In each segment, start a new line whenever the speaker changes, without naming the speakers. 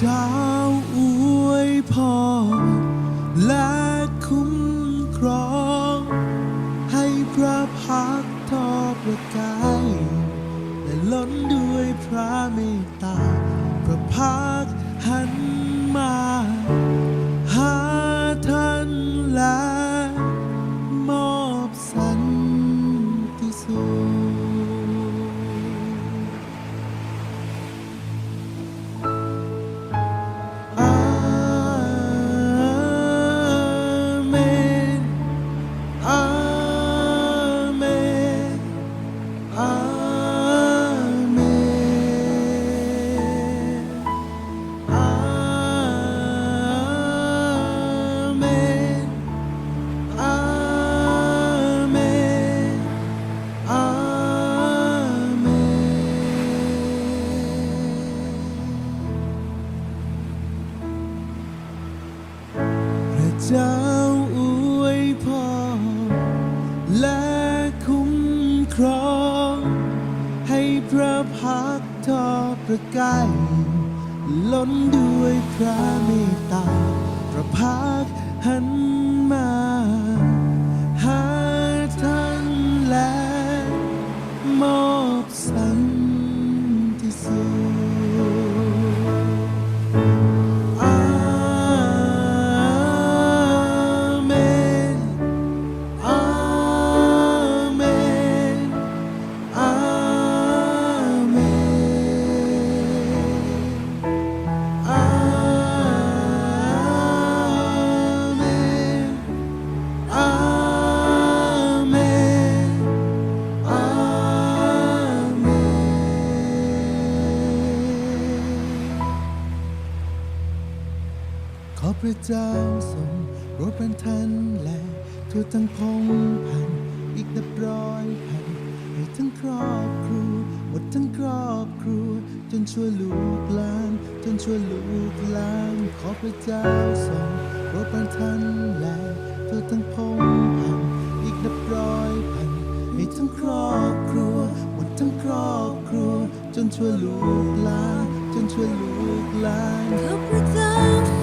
想 ระพักทอประกายล้นด้วยพระเมตตาพระพักหันมา หาท่านและมอง ระเจ้าทรงโปรดป็นท่านและทั่วทั้งพงพันอีกนับร้อยพันให้ทั้งครอบครัวหมดทั้งครอบครัว จนช่วยลูกหลาน จนช่วยลูกหลานขอพระเจ้าทรงโปรดป็นท่านและทั่วทั้งพงพันอีกนับร้อยพันให้ทั้งครอบครัวหมดทั้งครอบครัว จนช่วยลูกหลาน จนช่วยลูกหลาน
ข้าพระเจ้า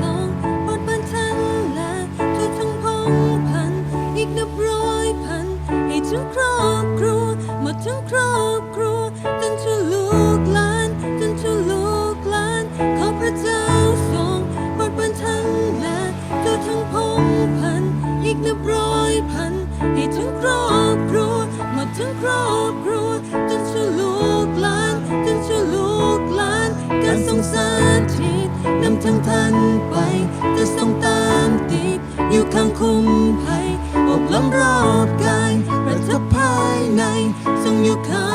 งครอบครัว หมดทั้งครอบครัวจนช่วยลูกหลานจนช่วยลูกหลานข้าพระเจ้าทรงโปรดบันทันและช่วทั้งพงพัน อีกนับร้อยพัน ให้ทั้งครอบครัว หมดทั้งครอบครัวจนช่วยลูกหลานจนช่วยลูกหลาน การทรงสาธิตนำทั้งท่านไปจะทรงตามติดอยู่ข้างคุ้ม you come.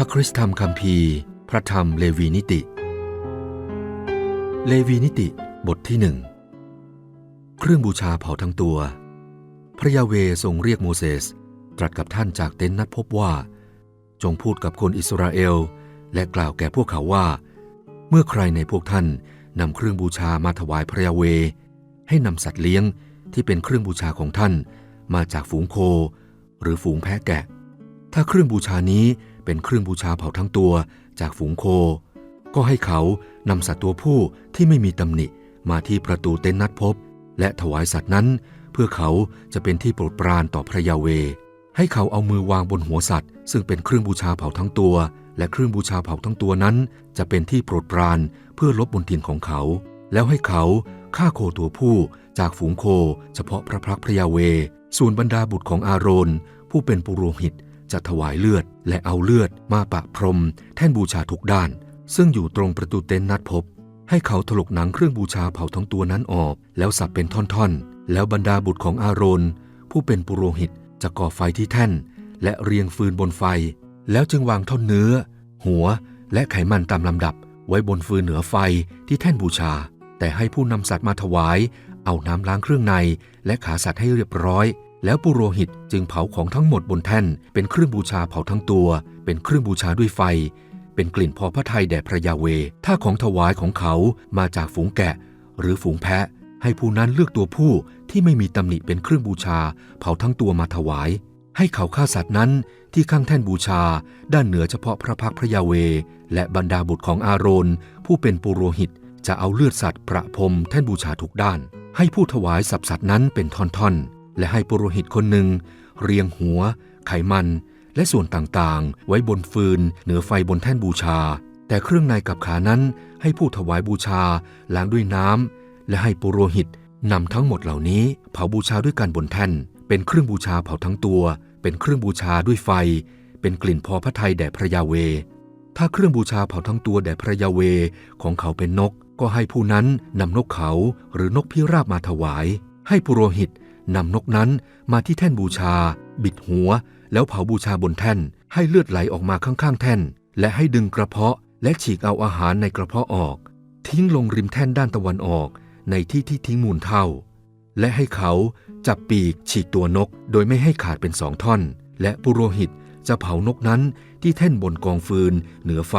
พระคริ
สต
ธรรมคัมภีร์ พระธรรมเลวีนิติ เลวีนิติบทที่หนึ่งเครื่องบูชาเผาทั้งตัว พระยาเวทรงเรียกโมเสสตรัสกับท่านจากเต็นท์นัดพบว่า จงพูดกับคนอิสราเอล และกล่าวแก่พวกเขาว่า เมื่อใครในพวกท่านนำเครื่องบูชามาถวายพระยาเว ให้นำสัตว์เลี้ยงที่เป็นเครื่องบูชาของท่าน มาจากฝูงโค หรือฝูงแพะแกะ ถ้าเครื่องบูชานี้ เป็นเครื่องบูชาเผาทั้งตัวจากฝูงโค ก็ให้เขานำสัตว์ตัวผู้ที่ไม่มีตำหนิมาที่ประตูเต็นท์นัดพบ และถวายสัตว์นั้น เพื่อเขาจะเป็นที่โปรดปรานต่อพระยาเว ให้เขาเอามือวางบนหัวสัตว์ ซึ่งเป็นเครื่องบูชาเผาทั้งตัว และเครื่องบูชาเผาทั้งตัวนั้น จะเป็นที่โปรดปรานเพื่อลบบนทินของเขา แล้วให้เขาฆ่าโคตัวผู้จากฝูงโค เฉพาะพระพักพระยาเว ส่วนบรรดาบุตรของอาโรนผู้เป็นปุโรหิต จะถวายเลือดและเอาเลือดมาปะพรม แท่นบูชาทุกด้าน ซึ่งอยู่ตรงประตูเต็นท์นัดพบ ให้เขาถลกหนังเครื่องบูชาเผาทั้งตัวนั้นออก แล้วสับเป็นท่อนๆ แล้วบรรดาบุตรของอาโรน ผู้เป็นปุโรหิตจะก่อไฟที่แท่น และเรียงฟืนบนไฟ แล้วจึงวางท่อนเนื้อ หัว และไขมันตามลำดับ ไว้บนฟืนเหนือไฟที่แท่นบูชา แต่ให้ผู้นำสัตว์มาถวาย เอาน้ำล้างเครื่องใน และขาสัตว์ให้เรียบร้อย แล้วปุโรหิตจึงเผาของทั้งหมดบนแท่น เป็นเครื่องบูชาเผาทั้งตัว เป็นเครื่องบูชาด้วยไฟ เป็นกลิ่นพอพระทัยแด่พระยาเว ถ้าของถวายของเขามาจากฝูงแกะ หรือฝูงแพะ ให้ผู้นั้นเลือกตัวผู้ที่ไม่มีตำหนิเป็นเครื่องบูชา เผาทั้งตัวมาถวาย ให้เขาฆ่าสัตว์นั้นที่ข้างแท่นบูชา ด้านเหนือเฉพาะพระพักพระยาเว และบรรดาบุตรของอาโรน ผู้เป็นปุโรหิตจะเอาเลือดสัตว์ประพรมแท่นบูชาทุกด้าน ให้ผู้ถวายสับสัตว์นั้นเป็นท่อนๆ และให้ปุโรหิตคนหนึ่ง เรียงหัว ไขมัน และส่วนต่างๆ ไว้บนฟืน เหนือไฟบนแท่นบูชา แต่เครื่องในกับขานั้นให้ผู้ถวายบูชาล้างด้วยน้ำและให้ปุโรหิตนำทั้งหมดเหล่านี้ เผาบูชาด้วยกันบนแท่น เป็นเครื่องบูชาเผาทั้งตัว เป็นเครื่องบูชาด้วยไฟ เป็นกลิ่นพอพระทัยแด่พระยาเว ถ้าเครื่องบูชาเผาทั้งตัวแด่พระยาเวของเขาเป็นนก ก็ให้ผู้นั้นนำนกเขาหรือนกพิราบมาถวาย ให้ปุโรหิต นำนกนั้นมาที่แท่นบูชา บิดหัว แล้วเผาบูชาบนแท่น ให้เลือดไหลออกมาข้างๆ แท่น และให้ดึงกระเพาะ และฉีกเอาอาหารในกระเพาะออก ทิ้งลงริมแท่นด้านตะวันออกในที่ที่ทิ้งมูลเท่า และให้เขาจับปีกฉีกตัวนก โดยไม่ให้ขาดเป็นสองท่อน และปุโรหิตจะเผานกนั้นที่แท่นบนกองฟืน เหนือไฟ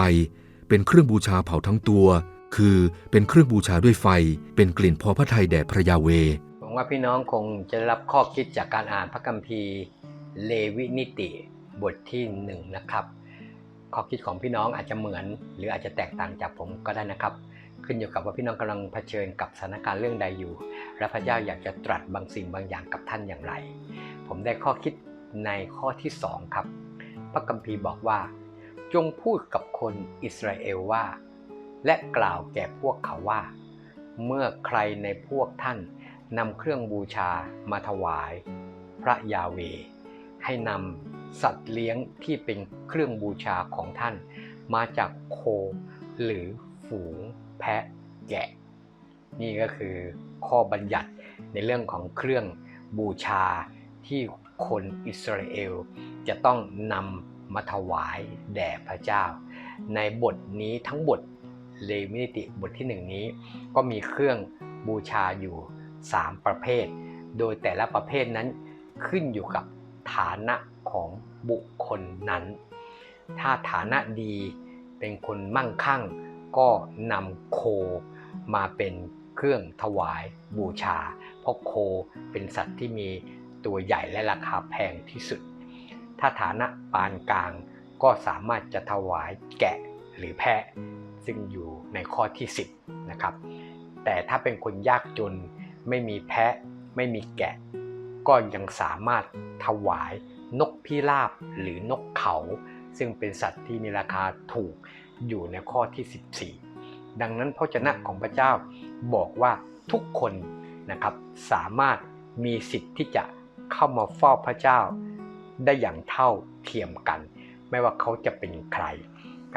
เป็นเครื่องบูชาเผาทั้งตัว คือเป็นเครื่องบูชาด้วยไฟ เป็นกลิ่นพอพระทัยแด่พระยาเว
งว่าพี่น้องคงจะรับข้อคิดจากการอ่านพระคัมภีร์เลวินิติบทที่หนึ่งนะครับ ข้อคิดของพี่น้องอาจจะเหมือน หรืออาจจะแตกต่างจากผมก็ได้นะครับ ขึ้นอยู่กับว่าพี่น้องกำลังเผชิญกับสถานการณ์เรื่องใดอยู่ และพระเจ้าอยากจะตรัสบางสิ่งบางอย่างกับท่านอย่างไร ผมได้ข้อคิดในข้อที่สองครับ พระคัมภีร์บอกว่า จงพูดกับคนอิสราเอลว่า และกล่าวแก่พวกเขาว่า เมื่อใครในพวกท่าน นำเครื่องบูชามาถวาย พระยาเว ให้นำสัตว์เลี้ยงที่เป็นเครื่องบูชาของท่าน มาจากโค หรือฝูงแพะแกะ นี่ก็คือข้อบัญญัติในเรื่องของเครื่องบูชาที่คนอิสราเอลจะต้องนำมาถวายแด่พระเจ้า ในบทนี้ทั้งบทเลวินิติบทที่หนึ่งนี้ ก็มีเครื่องบูชาอยู่ 3 ประเภท โดยแต่ละประเภทนั้นขึ้นอยู่กับฐานะของบุคคลนั้น ถ้าฐานะดีเป็นคนมั่งคั่ง ก็นำโคมาเป็นเครื่องถวายบูชา เพราะโคเป็นสัตว์ที่มีตัวใหญ่และราคาแพงที่สุด ถ้าฐานะปานกลางก็สามารถจะถวายแกะหรือแพะ ซึ่งอยู่ในข้อที่ 10 นะครับ แต่ถ้าเป็นคนยากจน ไม่มีแพะ ไม่มีแกะ ก็ยังสามารถถวายนกพิราบหรือนกเขา ซึ่งเป็นสัตว์ที่มีราคาถูกอยู่ในข้อที่ 14 ดังนั้นพระเจ้าของพระเจ้าบอกว่าทุกคนนะครับสามารถมีสิทธิ์ที่จะเข้ามาเฝ้าพระเจ้า ได้อย่างเท่าเทียมกัน ไม่ว่าเขาจะเป็นใคร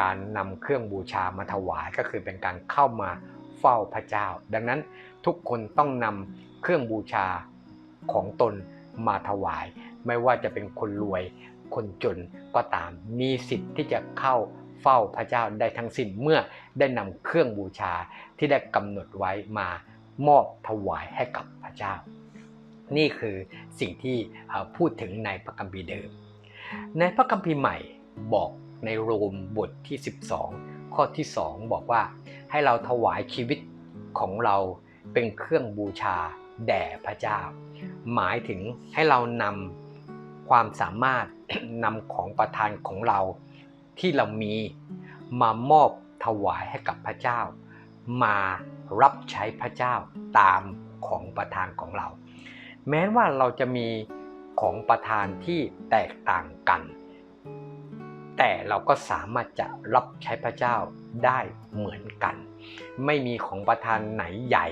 การนำเครื่องบูชามาถวายก็คือเป็นการเข้ามา เฝ้าพระเจ้า ดังนั้นทุกคนต้องนำเครื่องบูชาของตนมาถวาย ไม่ว่าจะเป็นคนรวยคนจนก็ตามมีสิทธิ์ที่จะเข้าเฝ้าพระเจ้าได้ทั้งสิ้นเมื่อได้นำเครื่องบูชาที่ได้กำหนดไว้มามอบถวายให้กับพระเจ้า นี่คือสิ่งที่พูดถึงในพระคัมภีร์เดิม ในพระคัมภีร์ใหม่บอกในโรมบทที่ 12 ข้อที่ 2 บอกว่า ให้เราถวายชีวิตของเราเป็นเครื่องบูชาแด่พระเจ้า หมายถึงให้เรานำความสามารถนำของประทานของเราที่เรามีมามอบถวายให้กับพระเจ้า มารับใช้พระเจ้าตามของประทานของเรา แม้ว่าเราจะมีของประทานที่แตกต่างกัน แต่เราก็สามารถจะรับใช้พระเจ้า ได้เหมือนกัน ไม่มีของประทานไหนใหญ่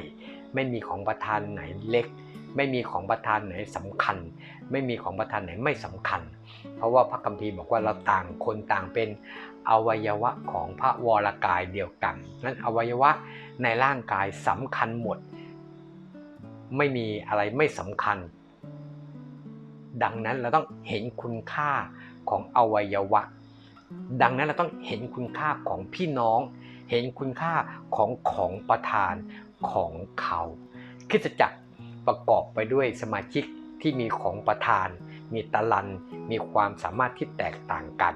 ไม่มีของประทานไหนเล็ก ไม่มีของประทานไหนสำคัญ ไม่มีของประทานไหนไม่สำคัญ เพราะว่าพระคัมภีร์บอกว่าเราต่างคนต่างเป็นอวัยวะของพระวรกายเดียวกันนั้นอวัยวะในร่างกายสำคัญหมด ไม่มีอะไรไม่สำคัญ ดังนั้นเราต้องเห็นคุณค่าของอวัยวะ ดังนั้นเราต้องเห็นคุณค่าของพี่น้อง เห็นคุณค่าของของประทานของเขาคริสตจักรประกอบไปด้วยสมาชิกที่มีของประทาน มีตะลัน มีความสามารถที่แตกต่างกัน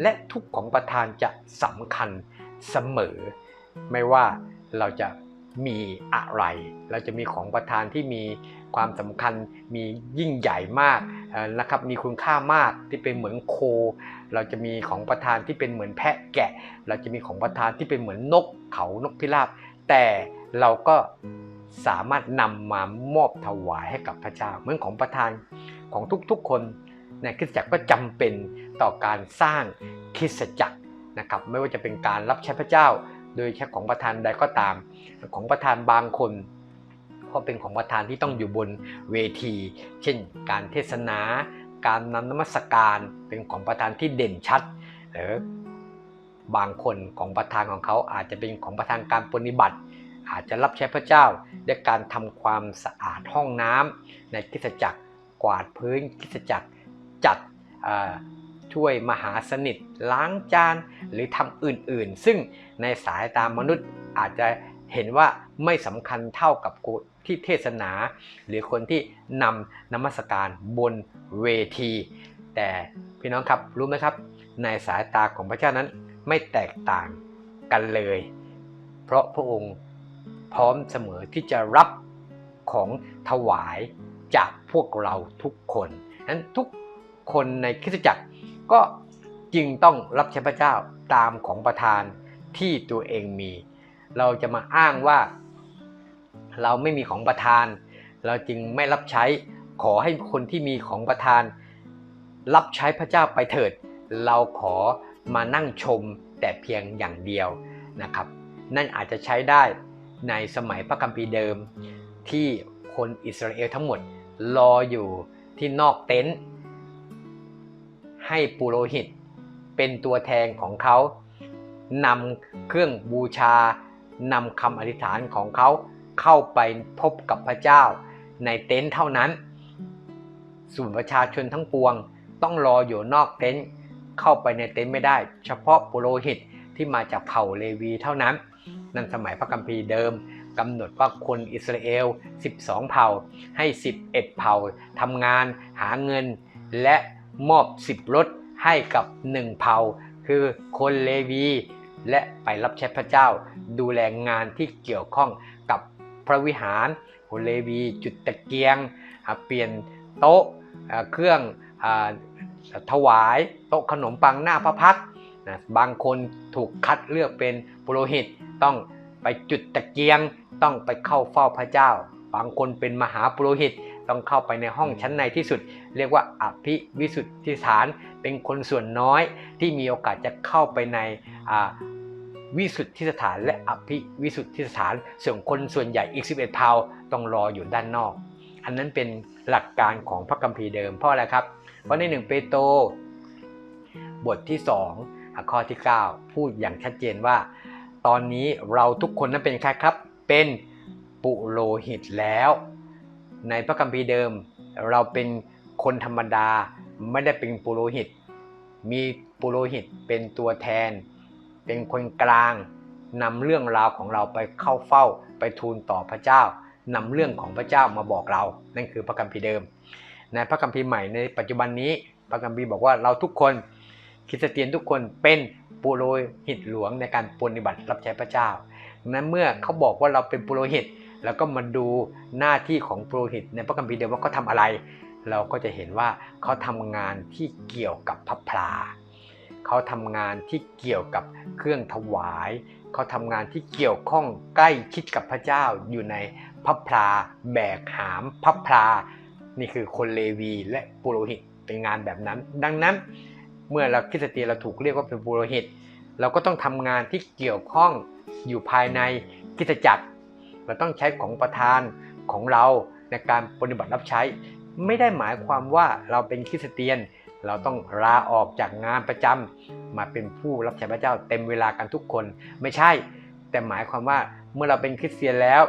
และทุกของประทานจะสำคัญเสมอ ไม่ว่าเราจะมีอะไร เราจะมีของประทานที่มีความสำคัญมียิ่งใหญ่มาก นะครับมีคุณค่ามากที่เป็นเหมือนโค เราจะมีของประทานที่เป็นเหมือนแพะแกะ เราจะมีของประทานที่เป็นเหมือนนกเขานกพิราบ แต่เราก็สามารถนำมามอบถวายให้กับพระเจ้า เหมือนของประทานของทุกๆคนในคริสตจักรก็จำเป็นต่อการสร้างคริสตจักรนะครับไม่ว่าจะเป็นการรับใช้พระเจ้า โดยใช้ของประทานใดก็ตาม ของประทานบางคน ก็เป็นของประทานที่ต้องอยู่บนเวที เช่น การเทศนา การนำนมัสการเป็นของประทานที่เด่นชัดหรือบางคนของประทานของเขาอาจจะเป็นของประทานการปฏิบัติ อาจจะรับใช้พระเจ้าด้วยการทำความสะอาดห้องน้ำในคิสจักรกวาดพื้นคิสจักรจัดช่วยมหาสนิทล้างจานหรือทำอื่นๆ ซึ่งในสายตามนุษย์อาจจะเห็นว่าไม่สำคัญเท่ากับ ที่เทศนา หรือคนที่นำนมัสการบนเวที แต่พี่น้องครับรู้ไหมครับ ในสายตาของพระเจ้านั้นไม่แตกต่างกันเลย เพราะพระองค์พร้อมเสมอที่จะรับของถวายจากพวกเราทุกคนนั้นทุกคนในคริสตจักรก็จึงต้องรับใช้พระเจ้าตามของประทานที่ตัวเองมี เราจะมาอ้างว่า เราไม่มีของประทาน เราจึงไม่รับใช้ขอให้คนที่มีของประทาน รับใช้พระเจ้าไปเถิด เราขอมานั่งชมแต่เพียงอย่างเดียวนะครับ นั่นอาจจะใช้ได้ในสมัยพระคัมภีร์เดิม ที่คนอิสราเอลทั้งหมดรออยู่ที่นอกเต็นท์ให้ปุโรหิตเป็นตัวแทนของเขานำเครื่องบูชานำคำอธิษฐานของเขา เข้าไปพบกับพระเจ้า ในเต็นท์เท่านั้น ส่วนประชาชนทั้งปวงต้องรออยู่นอกเต็นท์เข้าไปในเต็นท์ไม่ได้ เฉพาะปุโรหิตที่มาจากเผ่าเลวีเท่านั้น นั่นสมัยพระคัมภีร์เดิมกำหนดว่าคนอิสราเอล 12 เผ่า ให้ 11 เผ่าทำงานหาเงิน และมอบ 10 รถให้กับ 1 เผ่า คือคนเลวี และไปรับใช้พระเจ้า ดูแลงานที่เกี่ยวข้อง พระวิหารคนเลวีจุดตะเกียง เปลี่ยนโต๊ะเครื่องถวายโต๊ะขนมปังหน้าพระพักนะบางคนถูกคัดเลือกเป็นปุโรหิตต้องไปจุดตะเกียง ต้องไปเข้าเฝ้าพระเจ้า บางคนเป็นมหาปุโรหิตต้องเข้าไปในห้องชั้นในที่สุด เรียกว่าอภิวิสุทธิสานเป็นคนส่วนน้อยที่มีโอกาสจะเข้าไปใน วิสุทธิสถานและอภิวิสุทธิสถานส่วนคนส่วนใหญ่อีก 11เผ่าต้องรออยู่ด้านนอก อันนั้นเป็นหลักการของพระคัมภีร์เดิมเพราะอะไรครับ เพราะในหนึ่งเปโตรบทที่2ข้อที่ 9 พูดอย่างชัดเจนว่า ตอนนี้เราทุกคนนั้นเป็นใครครับ เป็นปุโรหิตแล้ว ในพระคัมภีร์เดิม เราเป็นคนธรรมดาไม่ได้เป็นปุโรหิต มีปุโรหิตเป็นตัวแทน เป็นคนกลางนำเรื่องราวของเราไปเข้าเฝ้าไปทูลต่อพระเจ้านำเรื่องของพระเจ้ามาบอกเรา นั่นคือพระคัมภีร์เดิม ในพระคัมภีร์ใหม่ในปัจจุบันนี้พระคัมภีร์บอกว่าเราทุกคนคริสเตียนทุกคนเป็นปุโรหิตหลวงในการปฏิบัติรับใช้พระเจ้านั้นเมื่อเขาบอกว่าเราเป็นปุโรหิตแล้วก็มาดูหน้าที่ของปุโรหิต ในพระคัมภีร์เดิมว่าเขาทำอะไร เราก็จะเห็นว่าเขาทำงานที่เกี่ยวกับพระพลา เขาทำงานที่เกี่ยวกับเครื่องถวาย เขาทำงานที่เกี่ยวข้องใกล้ชิดกับพระเจ้าอยู่ในพระพลาแบกหามพระพลานี่คือคนเลวีและปุโรหิตเป็นงานแบบนั้น ดังนั้น เมื่อเราคริสเตียนเราถูกเรียกว่าเป็นปุโรหิต เราก็ต้องทำงานที่เกี่ยวข้องอยู่ภายในคริสตจักร เราต้องใช้ของประทานของเราในการปฏิบัติรับใช้ ไม่ได้หมายความว่าเราเป็นคริสเตียน เราต้องลาออกจากงานประจำมาเป็นผู้รับใช้พระเจ้าเต็มเวลากันทุกคน ไม่ใช่ แต่หมายความว่าเมื่อเราเป็นคริสเตียนแล้ว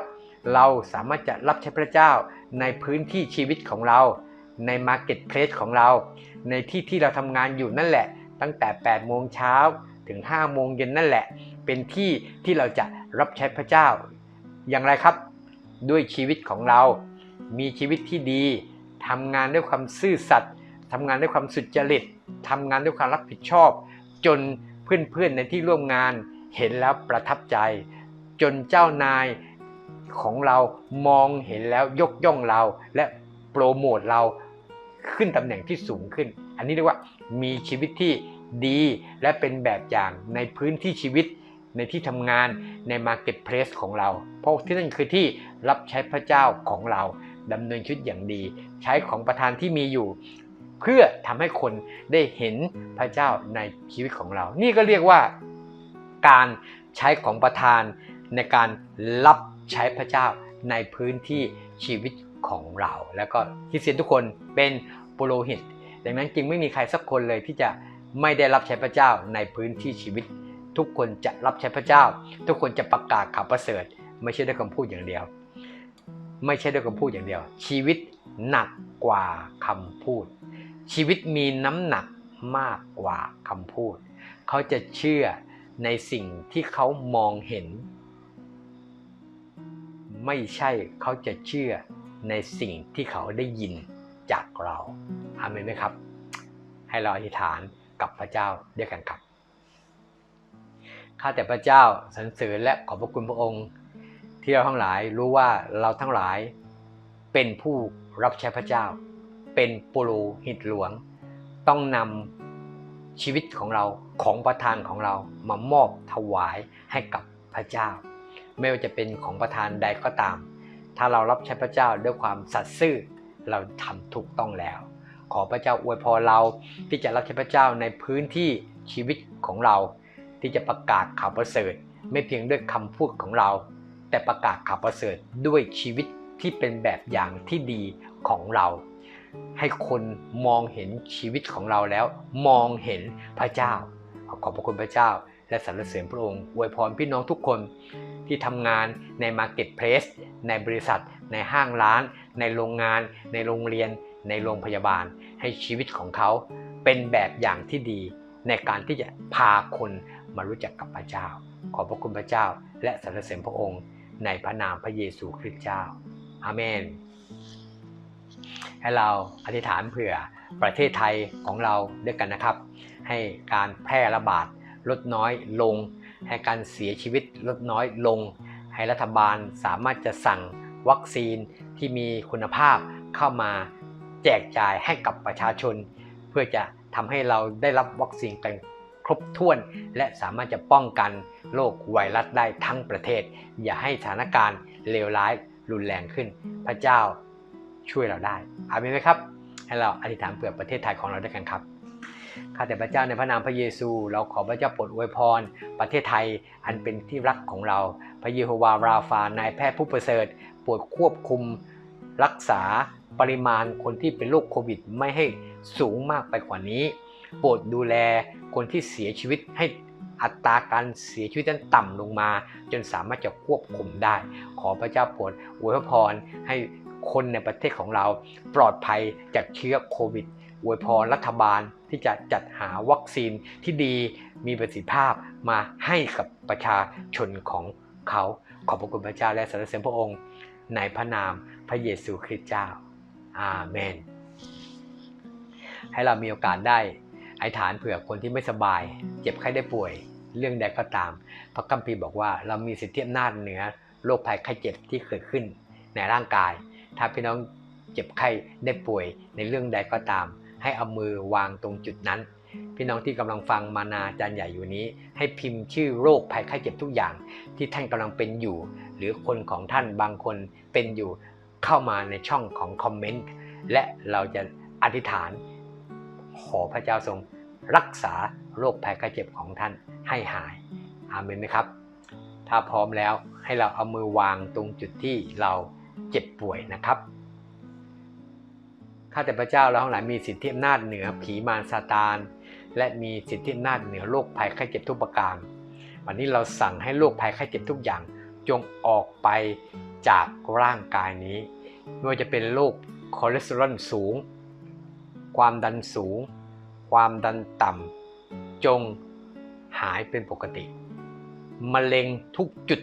เราสามารถจะรับใช้พระเจ้าในพื้นที่ชีวิตของเรา ในมาร์เก็ตเพลสของเรา ในที่ที่เราทำงานอยู่นั่นแหละ ตั้งแต่ 8 โมงเช้าถึง 5 โมงเย็นนั่นแหละ เป็นที่ที่เราจะรับใช้พระเจ้า อย่างไรครับ ด้วยชีวิตของเรา มีชีวิตที่ดีทำงานด้วยความซื่อสัตย์ ทำงานด้วยความสุจริตทำงานด้วยความรับผิดชอบ จนเพื่อนๆในที่ร่วมงานเห็นแล้วประทับใจ จนเจ้านายของเรามองเห็นแล้วยกย่องเรา และโปรโมทเราขึ้นตำแหน่งที่สูงขึ้น อันนี้เรียกว่ามีชีวิตที่ดีและเป็นแบบอย่างในพื้นที่ชีวิตในที่ทำงานใน Marketplace ของเรา เพราะที่นั่นคือที่รับใช้พระเจ้าของเราดำเนินชีวิตอย่างดี ใช้ของประทานที่มีอยู่ เพื่อทำให้คนได้เห็นพระเจ้าในชีวิตของเรา นี่ก็เรียกว่าการใช้ของประทานในการรับใช้พระเจ้าในพื้นที่ชีวิตของเรา แล้วก็คริสเตียนทุกคนเป็นปุโรหิต ดังนั้นจึงไม่มีใครสักคนเลยที่จะไม่ได้รับใช้พระเจ้าในพื้นที่ชีวิต ทุกคนจะรับใช้พระเจ้า ทุกคนจะประกาศข่าวประเสริฐ ไม่ใช่ด้วยคำพูดอย่างเดียว ไม่ใช่ด้วยคำพูดอย่างเดียว ชีวิตหนักกว่าคำพูด ชีวิตมีน้ำหนักมากกว่าคำพูด เขาจะเชื่อในสิ่งที่เขามองเห็น ไม่ใช่เขาจะเชื่อในสิ่งที่เขาได้ยินจากเราอาเมนไหมครับ ให้เราอธิษฐานกับพระเจ้าด้วยกันครับข้าแต่พระเจ้าสรรเสริญและขอบพระคุณพระองค์ ที่เราทั้งหลายรู้ว่าเราทั้งหลายเป็นผู้รับใช้พระเจ้า เป็นปุโรหิตหลวง ต้องนำชีวิตของเราของประทานของเรามามอบถวายให้กับพระเจ้า ไม่ว่าจะเป็นของประทานใดก็ตาม ถ้าเรารับใช้พระเจ้าด้วยความสัตย์ซื่อเราทำถูกต้องแล้ว ขอพระเจ้าอวยพรเราที่จะรับใช้พระเจ้าในพื้นที่ชีวิตของเรา ที่จะประกาศข่าวประเสริฐ ไม่เพียงด้วยคำพูดของเรา แต่ประกาศข่าวประเสริฐด้วยชีวิตที่เป็นแบบอย่างที่ดีของเรา ให้คนมองเห็นชีวิตของเราแล้ว มองเห็นพระเจ้า ขอบพระคุณพระเจ้า และสรรเสริญพระองค์อวยพรพี่น้องทุกคนที่ทำงานใน Marketplace ในบริษัท ในห้างร้าน ในโรงงาน ในโรงเรียน ในโรงพยาบาล ให้ชีวิตของเขาเป็นแบบอย่างที่ดี ในการที่จะพาคนมารู้จักกับพระเจ้า ขอบพระคุณพระเจ้า และสรรเสริญพระองค์ ในพระนามพระเยซูคริสต์เจ้าอาเมน ให้เราอธิษฐานเผื่อประเทศไทยของเราด้วยกันนะครับ ให้การแพร่ระบาดลดน้อยลง ให้การเสียชีวิตลดน้อยลง ให้รัฐบาลสามารถจะสั่งวัคซีนที่มีคุณภาพเข้ามาแจกจ่ายให้กับประชาชน เพื่อจะทำให้เราได้รับวัคซีนกันครบถ้วน และสามารถจะป้องกันโรคไวรัสได้ทั้งประเทศ อย่าให้สถานการณ์เลวร้ายรุนแรงขึ้น พระเจ้า ช่วยเราได้อาเมนไหมครับ ให้เราอธิษฐานเผื่อประเทศไทยของเราด้วยกันครับข้าแต่พระเจ้าในพระนามพระเยซู เราขอพระเจ้าโปรดอวยพร ประเทศไทยอันเป็นที่รักของเรา พระเยโฮวาราฟานายแพทย์ผู้ประเสริฐโปรดควบคุมรักษาปริมาณคนที่เป็นโรคโควิด ไม่ให้สูงมากไปกว่านี้ โปรดดูแลคนที่เสียชีวิตให้อัตราการเสียชีวิตนั้นต่ำลงมา จนสามารถจะควบคุมได้ ขอพระเจ้าโปรดอวยพรให้ คนในประเทศของเราปลอดภัยจากเชื้อโควิดอวยพรรัฐบาลที่จะจัดหาวัคซีนที่ดีมีประสิทธิภาพมาให้กับประชาชนของเขา ขอบพระคุณพระเจ้าและสรรเสริญพระองค์ในพระนามพระเยซูคริสต์เจ้า อาเมน ให้เรามีโอกาสได้อธิษฐานเผื่อคนที่ไม่สบาย เจ็บไข้ได้ป่วย เรื่องใดก็ตาม พระคัมภีร์บอกว่าเรามีสิทธิอำนาจเหนือโรคภัยไข้เจ็บที่เกิดขึ้นในร่างกาย ถ้าพี่น้องเจ็บไข้ได้ป่วยในเรื่องใดก็ตาม ให้เอามือวางตรงจุดนั้น พี่น้องที่กำลังฟังมานาจารย์ใหญ่อยู่นี้ ให้พิมพ์ชื่อโรคภัยไข้เจ็บทุกอย่าง ที่ท่านกำลังเป็นอยู่ หรือคนของท่านบางคนเป็นอยู่เข้ามาในช่องของคอมเมนต์และเราจะอธิษฐาน ขอพระเจ้าทรงรักษาโรคภัยไข้เจ็บของท่านให้หายอาเมนไหมครับ ถ้าพร้อมแล้วให้เราเอามือวางตรงจุดที่เรา เจ็บป่วยนะครับข้าแต่พระเจ้าเราทั้งหลายมีสิทธิอำนาจเหนือผีมารซาตาน และมีสิทธิอำนาจเหนือโรคภัยไข้เจ็บทุกประการ วันนี้เราสั่งให้โรคภัยไข้เจ็บทุกอย่าง จงออกไปจากร่างกายนี้ไม่ว่าจะเป็นโรคคอเลสเตอรอลสูง ความดันสูง ความดันต่ำ จงหายเป็นปกติ มะเร็งทุกจุด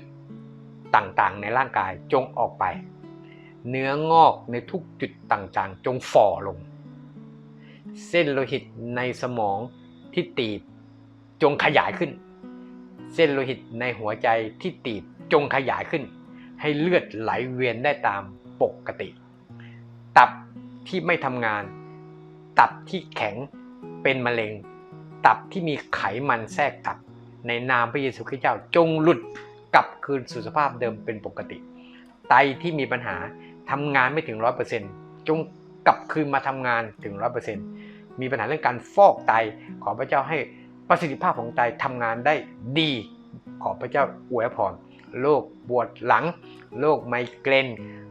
ต่างๆ ในร่างกายจงออกไป เนื้องอกในทุกจุดต่างๆ จงฝ่อลง เส้นโลหิตในสมองที่ตีบจงขยายขึ้น เส้นโลหิตในหัวใจที่ตีบจงขยายขึ้น ให้เลือดไหลเวียนได้ตามปกติ ตับที่ไม่ทำงาน ตับที่แข็งเป็นมะเร็ง ตับที่มีไขมันแทรกตับ ในนามพระเยซูคริสต์เจ้าจงหลุดกลับคืนสู่สภาพเดิมเป็นปกติ ไตที่มีปัญหา ทำงานไม่ถึง100%จงกลับคืนมาทำงานถึง100%มีปัญหาเรื่องการฟอกไต ขอพระเจ้าให้ประสิทธิภาพของไตทำงานได้ดี ขอพระเจ้าอวยพรโรคปวดหลังโรคไมเกรน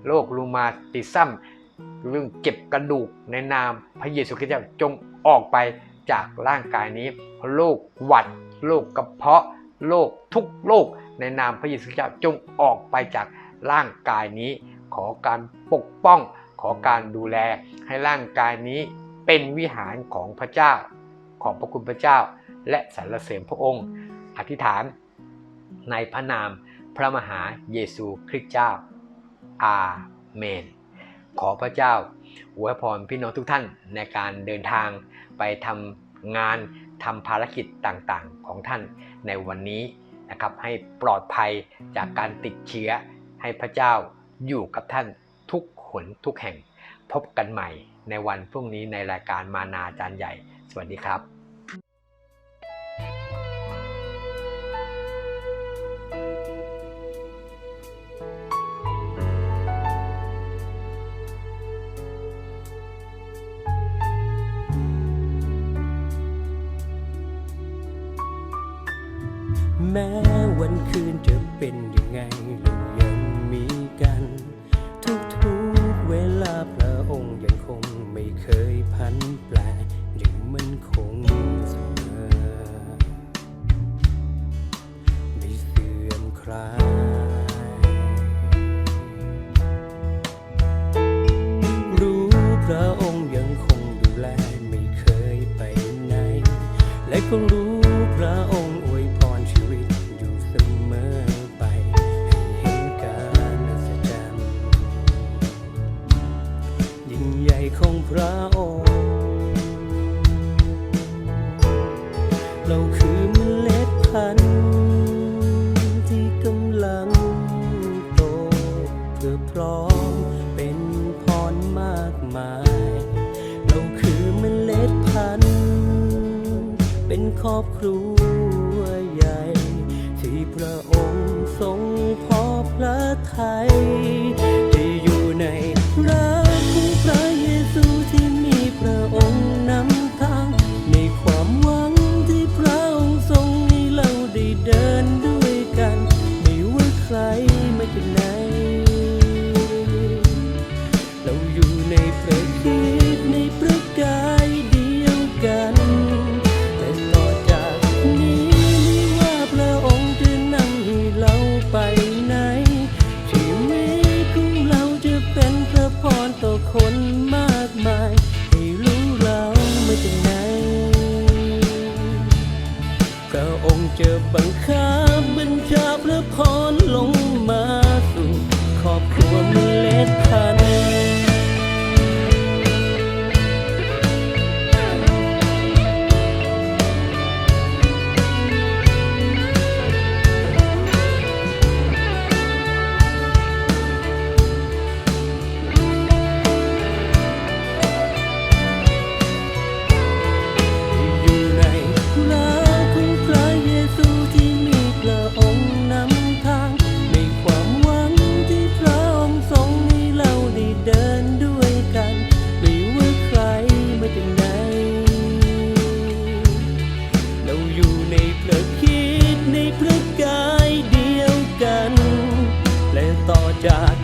โรครูมาติซัมเรื่องเจ็บกระดูกในนามพระเยซูคริสต์เจ้าจงออกไปจากร่างกายนี้โรคหวัดโรคกระเพาะโรคทุกโรคในนามพระเยซูคริสต์เจ้าจงออกไปจากร่างกายนี้ ขอการปกป้อง ขอการดูแลให้ร่างกายนี้เป็นวิหารของพระเจ้า ขอบพระคุณพระเจ้า และสรรเสริญพระองค์ อธิษฐานในพระนามพระมหาเยซูคริสต์เจ้า อาเมน ขอพระเจ้าอวยพรพี่น้องทุกท่านในการเดินทางไปทำงานทำภารกิจต่างๆของท่านในวันนี้นะครับให้ปลอดภัยจากการติดเชื้อให้พระเจ้า อยู่กับท่านทุกหนทุกแห่ง พบกันใหม่ในวันพรุ่งนี้ในรายการมานาจารย์ใหญ่ สวัสดีครับ
แม้วันคืนจะเป็นยังไงเร เคยพันแปรยังมันคงเสมอไม่เสื่อมคลายรู้พระองค์ยังคงดูแลไม่เคยไปไหน และคงรู้ ค ต่